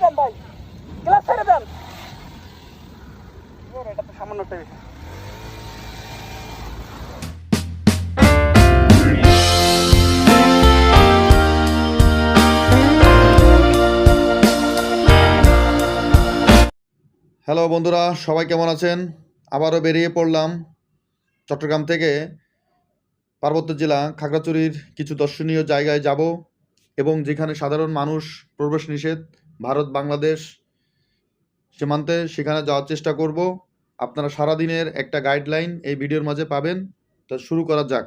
দেন ভাই। গ্লাস ছেড়ে দেন। এটা তো সামান্য একটা বিষয়। হ্যালো বন্ধুরা সবাই কেমন আছেন? আবারও বেরিয়ে পড়লাম চট্টগ্রাম থেকে পার্বত্য জেলা খাগড়াছড়ির কিছু দর্শনীয় জায়গায় যাব এবং যেখানে সাধারণ মানুষ প্রবেশ নিষেধ ভারত, বাংলাদেশ সীমান্তে সেখানে যাওয়ার চেষ্টা করব। আপনারা সারাদিনের একটা গাইডলাইন এই ভিডিওর মাঝে পাবেন। তো শুরু করা যাক।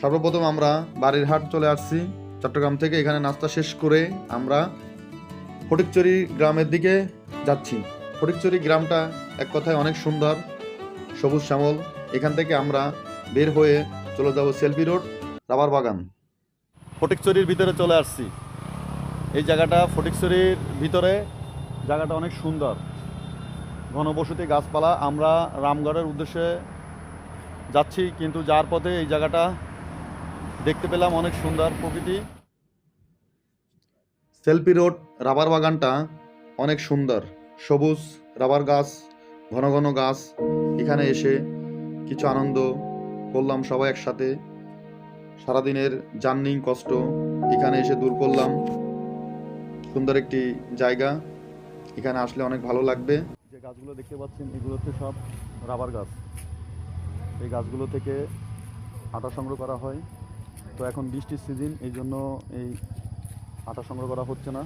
সর্বপ্রথম আমরা বাড়ির হাট চলে আসছি। চট্টগ্রাম থেকে এখানে নাস্তা শেষ করে আমরা ফটিকচুরি গ্রামের দিকে যাচ্ছি। ফটিকচুরি গ্রামটা এক কথায় অনেক সুন্দর, সবুজ শ্যামল। এখান থেকে আমরা বের হয়ে চলে যাব সেলফি রোড, রাবার বাগান। ফটিকচুরির ভিতরে চলে আসছি। এই জায়গাটা ফটিকচুরির ভিতরে। জায়গাটা অনেক সুন্দর। ঘনবসতি গাছপালা। আমরা রামগড়ের উদ্দেশ্যে যাচ্ছি, কিন্তু যার পথে এই জায়গাটা দেখতে পেলাম অনেক সুন্দর প্রকৃতি। সেলফি রোড, রাবার বাগানটা অনেক সুন্দর। সবুজ, রাবার গাছ, ঘন ঘন গাছ। এখানে এসে কিছু আনন্দ করলাম সবাই একসাথে। সারাদিনের জার্নিং কষ্ট। এখানে এসে দূর করলাম। সুন্দর একটি জায়গা। এখানে আসলে অনেক ভালো লাগবে। যে গাছগুলো দেখতে পাচ্ছেন, এগুলো হচ্ছে সব রাবার গাছ। এই গাছগুলো থেকে আটা সংগ্রহ করা হয়। তো এখন বৃষ্টির সিজন এই জন্য এই আটা সংগ্রহ করা হচ্ছে না।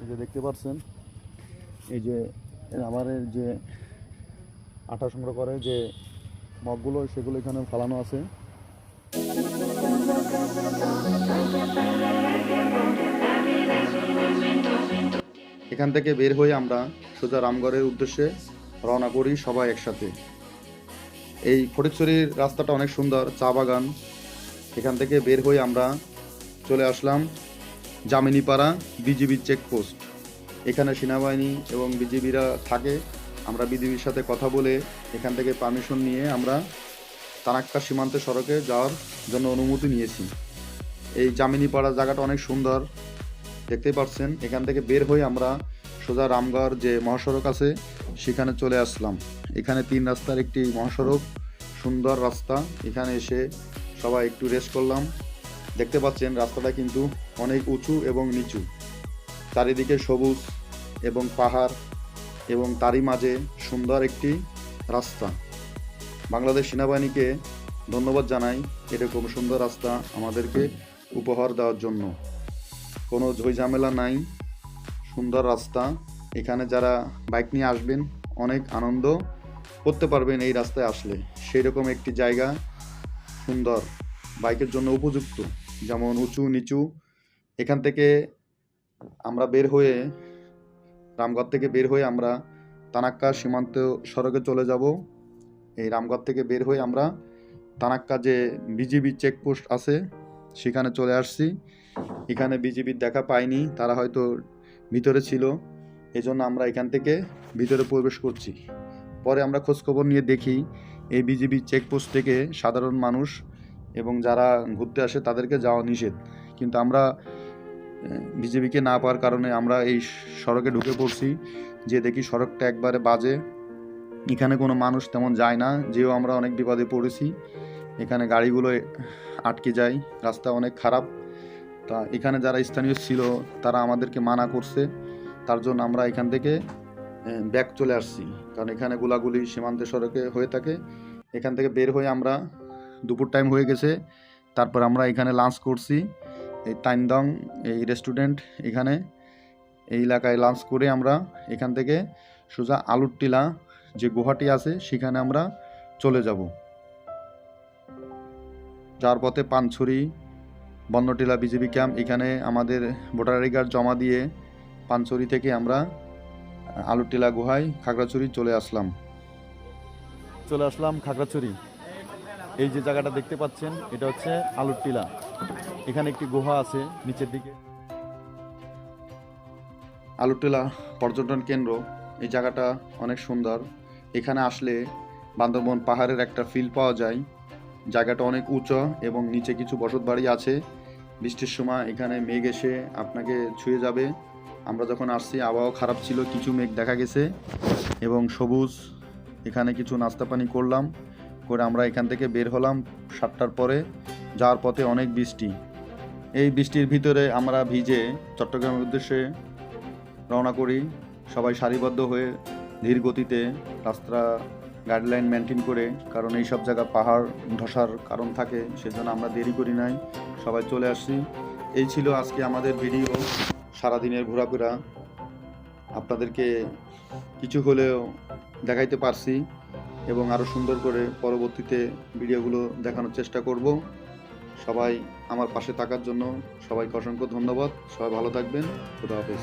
এই যে দেখতে পাচ্ছেন, এই যে রাবারের যে আটা সংগ্রহ করে, যে মগগুলো, সেগুলো এখানে ফালানো আছে। এখান থেকে বের হয়ে আমরা সোজা রামগড়ের উদ্দেশ্যে রওনা করি সবাই একসাথে। এই ফটিকছড়ির রাস্তাটা অনেক সুন্দর, চা বাগান। এখান থেকে বের হয়ে আমরা চলে আসলাম জামিনীপাড়া বিজিবি চেকপোস্ট এখানে সেনাবাহিনী এবং বিজিবিরা থাকে। আমরা বিজিবির সাথে কথা বলে এখান থেকে পারমিশন নিয়ে আমরা তানাক্কা সীমান্ত সড়কে যাওয়ার জন্য অনুমতি নিয়েছি। এই জামিনীপাড়া জায়গাটা অনেক সুন্দর। দেখতেই পাচ্ছেন এখান থেকে বের হয়ে আমরা সোজা রামগড় যে মহাসড়ক আছে, সেখানে চলে আসলাম। এখানে তিন রাস্তার একটি মহাসড়ক, সুন্দর রাস্তা। এখানে এসে সবাই একটু রেস্ট করলাম। দেখতে পাচ্ছেন, রাস্তাটা কিন্তু অনেক উঁচু এবং নিচু। চারিদিকে সবুজ এবং পাহাড় এবং তারই মাঝে সুন্দর একটি রাস্তা। বাংলাদেশ সেনাবাহিনীকে ধন্যবাদ জানাই, এরকম সুন্দর রাস্তা আমাদেরকে উপহার দেওয়ার জন্য। কোনো ঝই-ঝামেলা নাই, সুন্দর রাস্তা। এখানে যারা বাইক নিয়ে আসবেন, অনেক আনন্দ করতে পারবেন এই রাস্তায় আসলে। সেই রকম একটি জায়গা, সুন্দর, বাইকের জন্য উপযুক্ত। যেমন উঁচু, নিচু। এখান থেকে আমরা বের হয়ে, রামগড় থেকে বের হয়ে আমরা তানাক্কা সীমান্ত সড়কে চলে যাব। এই রামগড় থেকে বের হয়ে আমরা তানাক্কা যে বিজিবি চেকপোস্ট আছে, সেখানে চলে আসছি। এখানে বিজিবির দেখা পাইনি তারা হয়তো ভিতরে ছিল। এজন্য আমরা এখান থেকে ভিতরে প্রবেশ করছি। পরে আমরা খোঁজখবর নিয়ে দেখি, এই বিজিবি চেকপোস্ট থেকে সাধারণ মানুষ এবং যারা ঘুরতে আসে তাদেরকে যাওয়া নিষেধ। কিন্তু আমরা বিজেপিকে না পাওয়ার কারণে আমরা এই সড়কে ঢুকে পড়ছি, যে দেখি সড়কটা একবারে বাজে। এখানে কোনো মানুষ তেমন যায় না, যেও আমরা অনেক বিপদে পড়েছি। এখানে গাড়িগুলো আটকে যায়, রাস্তা অনেক খারাপ। তা এখানে যারা স্থানীয় ছিল, তারা আমাদেরকে মানা করছে। তার জন্য আমরা এখান থেকে ব্যাক চলে আসছি। কারণ এখানে গোলাগুলি সীমান্ত সড়কে হয়ে থাকে। এখান থেকে বের হয়ে আমরা দুপুর টাইম হয়ে গেছে। তারপর আমরা এখানে লাঞ্চ করছি। এই তাইনদং এই রেস্টুরেন্ট এখানে। এই এলাকায় লাঞ্চ করে আমরা এখান থেকে সোজা আলুর টিলা যে গুহাটি আছে, সেখানে আমরা চলে যাব। যার পথে পানছড়ি বন্যটিলা বিজেপি ক্যাম্প এখানে আমাদের ভোটার আইডি কার্ড জমা দিয়ে পানছড়ি থেকে আমরা আলুরটিলা গুহায় খাগড়াছড়ি চলে আসলাম। চলে আসলাম খাগড়াছড়ি। এই যে জায়গাটা দেখতে পাচ্ছেন এটা হচ্ছে আলুর টিলা এখানে একটি গুহা আছে নিচের দিকে। আলুর টিলা পর্যটন কেন্দ্র এই জায়গাটা অনেক সুন্দর। এখানে আসলে বান্দরবন পাহাড়ের একটা ফিল পাওয়া যায়। জায়গাটা অনেক উঁচু এবং নিচে কিছু বসত বাড়ি আছে। বৃষ্টির সময় এখানে মেঘ এসে আপনাকে ছুঁয়ে যাবে। আমরা যখন আসছি, আবহাওয়া খারাপ ছিল, কিছু মেঘ দেখা গেছে এবং সবুজ। এখানে কিছু নাস্তা পানি করলাম, করে আমরা এখান থেকে বের হলাম সাতটার পরে, যাওয়ার পথে অনেক বৃষ্টি। এই বৃষ্টির ভিতরে আমরা ভিজে চট্টগ্রামের উদ্দেশ্যে রওনা করি। সবাই সারিবদ্ধ হয়ে ধীর গতিতে রাস্তা গাইডলাইন মেনটেন করে, কারণ এই সব জায়গা পাহাড় ধসার কারণ থাকে, সেজন্য আমরা দেরি করি নাই। সবাই চলে আসছি। এই ছিল আজকে আমাদের ভিডিও সারাদিনের ঘোরাফেরা। আপনাদেরকে কিছু হলেও দেখাইতে পারছি এবং আরও সুন্দর করে পরবর্তীতে ভিডিওগুলো দেখানোর চেষ্টা করব। সবাই আমার পাশে থাকার জন্য সবাইকে অসংখ্য ধন্যবাদ। সবাই ভালো থাকবেন। খুদা হাফেজ।